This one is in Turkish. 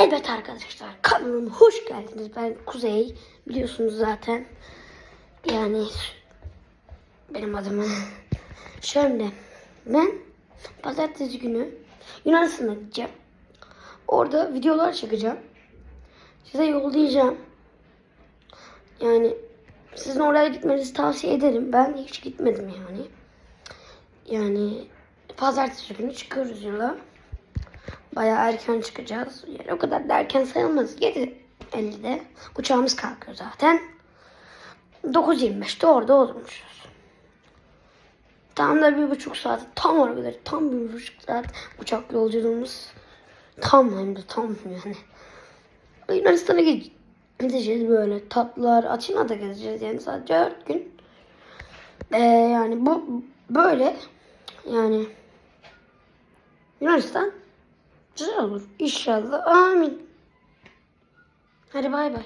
Evet arkadaşlar kanalıma hoş geldiniz. Ben Kuzey. Biliyorsunuz zaten. Yani benim adımı. Şöyle ben pazartesi günü Yunanistan'a gideceğim. Orada videolar çekeceğim. Size yollayacağım. Yani sizin oraya gitmenizi tavsiye ederim. Ben hiç gitmedim yani. Yani pazartesi günü çıkıyoruz yola. Bayağı erken çıkacağız. Yani o kadar da erken sayılmaz. 7.50'de uçağımız kalkıyor zaten. 9.25'te orada olmuşuz. Tam da bir buçuk saat. Tam olabilir. Tam bir buçuk saat uçak yolculuğumuz. Tam hem de tam yani. Yunanistan'a gideceğiz böyle tatlılar. Atina'da gezeceğiz yani sadece 4 gün. Ee, yani bu böyle yani Yunanistan güzel olur. İnşallah. Amin. Hadi bay bay.